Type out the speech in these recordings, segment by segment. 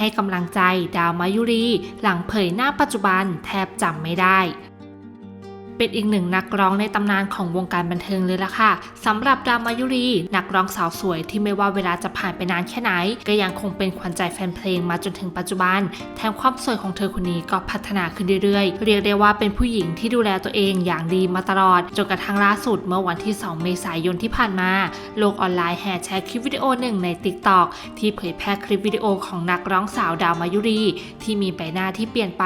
ให้กำลังใจดาวมายุรี หลังเผยหน้าปัจจุบันแทบจำไม่ได้ เป็นอีกหนึ่งนักร้องในตำนานของวงการบันเทิงเลยล่ะค่ะสำหรับดาวมายุรี นักร้องสาวสวยที่ไม่ว่าเวลาจะผ่านไปนานแค่ไหน ก็ยังคงเป็นขวัญใจแฟนเพลงมาจนถึงปัจจุบัน แถมความสวยของเธอคนนี้ก็พัฒนาขึ้นเรื่อยๆ เรียกได้ว่าเป็นผู้หญิงที่ดูแลตัวเองอย่างดีมาตลอดจนกระทั่งล่าสุดเมื่อวันที่ 2 เมษายนที่ผ่านมา โลกออนไลน์แห่แชร์คลิปวิดีโอหนึ่งใน TikTok ที่เผยแพร่คลิปวิดีโอของนักร้องสาวดาวมายุรี ที่มีใบหน้าที่เปลี่ยนไป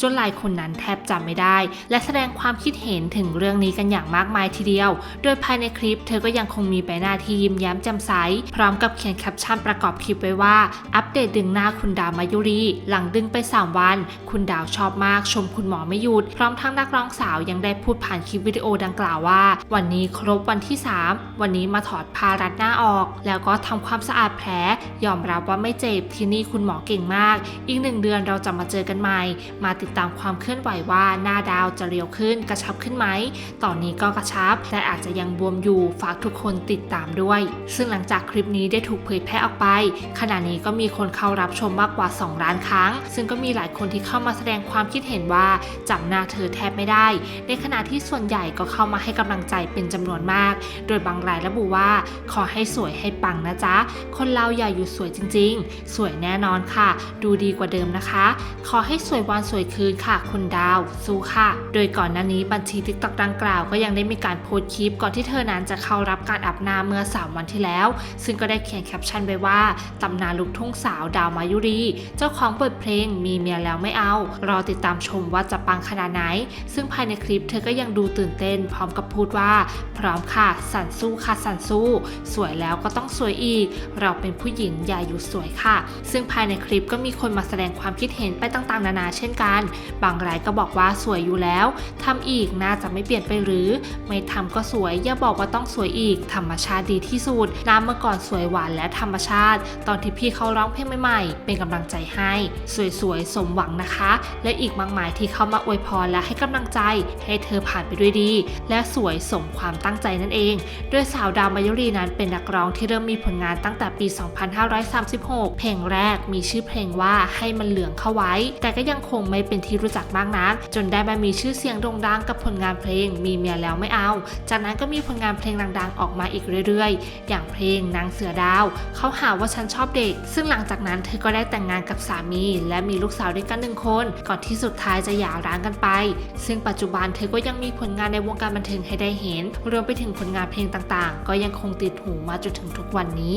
จนหลายคนนั้นแทบจำไม่ได้ และแสดงความคิดเห็นถึงเรื่องนี้กันอย่างมากมายทีเดียว โดยภายในคลิปเธอก็ยังคงมีใบหน้าที่ยิ้มแย้มแจ่มใส พร้อมกับเขียนแคปชั่นประกอบคลิปไว้ว่า อัปเดตดึงหน้าคุณดาวมายุรี หลังดึงไป 3 วัน คุณดาวชอบมาก ชมคุณหมอไม่หยุด พร้อมทั้งนักร้องสาวยังได้พูดผ่านคลิปวิดีโอดังกล่าวว่า วันนี้ครบวันที่ 3 วันนี้มาถอดผ้ารัดหน้าออก แล้วก็ทำความสะอาดแผล ยอมรับว่าไม่เจ็บที่นี่คุณหมอเก่งมาก อีกหนึ่งเดือนเราจะมาเจอกันใหม่ มาติดตามความเคลื่อนไหวว่าหน้าดาวจะเรียวขึ้นกระชับขึ้นไหม ตอนนี้ก็กระชับ แต่อาจจะยังบวมอยู่ ฝากทุกคนติดตามด้วย ซึ่งหลังจากคลิปนี้ได้ถูกเผยแพร่ออกไป ขณะนี้ก็มีคนเข้ารับชมมากกว่า 2 ล้านครั้ง ซึ่งก็มีหลายคนที่เข้ามาแสดงความคิดเห็นว่าจำหน้าเธอแทบไม่ได้ ในขณะที่ส่วนใหญ่ก็เข้ามาให้กำลังใจเป็นจำนวนมาก โดยบางรายระบุว่า ขอให้สวยให้ปังนะจ๊ะ คนเราอย่าอยู่สวยจริง ๆ สวยแน่นอนค่ะ ดูดีกว่าเดิมนะคะ ขอให้สวยวันสวยคืนค่ะคุณดาวสู้ค่ะ โดยก่อนหน้านี้บัญชีทิกตอกดังกล่าวก็ยังได้มีการโพสต์คลิปก่อนที่เธอนั้นจะเข้ารับการอาบน้ำเมื่อ 3 วันที่แล้ว ซึ่งก็ได้เขียนแคปชั่นไว้ว่าตำนานลูกทุ่งสาวดาวมายุรี เจ้าของบทเพลงมีเมียแล้วไม่เอา รอติดตามชมว่าจะปังขนาดไหน ซึ่งภายในคลิปเธอก็ยังดูตื่นเต้น พร้อมกับพูดว่า พร้อมค่ะสั่นสู้ค่ะสั่นสู้ สวยแล้วก็ต้องสวยอีก เราเป็นผู้หญิงอย่าอยู่สวยค่ะ ซึ่งภายในคลิปก็มีคนมาแสดงความคิดเห็นไปต่างๆ นานาเช่นกัน บางรายก็บอกว่าสวยอยู่แล้วทำอีกน่าจะไม่เปลี่ยนไปหรือ ไม่ทำก็สวยอย่าบอกว่าต้องสวยอีก ธรรมชาติดีที่สุดน้ำเมื่อก่อนสวยหวานและธรรมชาติ ตอนที่พี่เขาร้องเพลงใหม่ๆ เป็นกำลังใจให้ สวยๆ สมหวังนะคะ และอีกมากมายที่เข้ามาอวยพรและให้กำลังใจ ให้เธอผ่านไปด้วยดี และสวยสมความตั้งใจนั่นเอง โดยสาวดาวมายุรีนั้นเป็นนักร้องที่เริ่มมีผลงานตั้งแต่ปี 2536 เพลงแรกมีชื่อเพลงว่าให้มันเหลืองเข้าไว้ แต่ก็ยังคงไม่เป็นที่รู้จักมากนัก จนได้มามีชื่อเสียงโด่งดังงกับผลงานเพลง มีเมียแล้วไม่เอา จากนั้นก็มีผลงานเพลงดังๆ ออกมาอีกเรื่อยๆ อย่างเพลงนางเสือดาว เขาหาว่าฉันชอบเด็ก ซึ่งหลังจากนั้นเธอก็ได้แต่งงานกับสามี และมีลูกสาวด้วยกันหนึ่งคน ก่อนที่สุดท้ายจะหย่าร้างกันไป ซึ่งปัจจุบันเธอก็ยังมีผลงานในวงการบันเทิงให้ได้เห็น รวมไปถึงผลงานเพลงต่างๆ ก็ยังคงติดหูมาจนถึงทุกวันนี้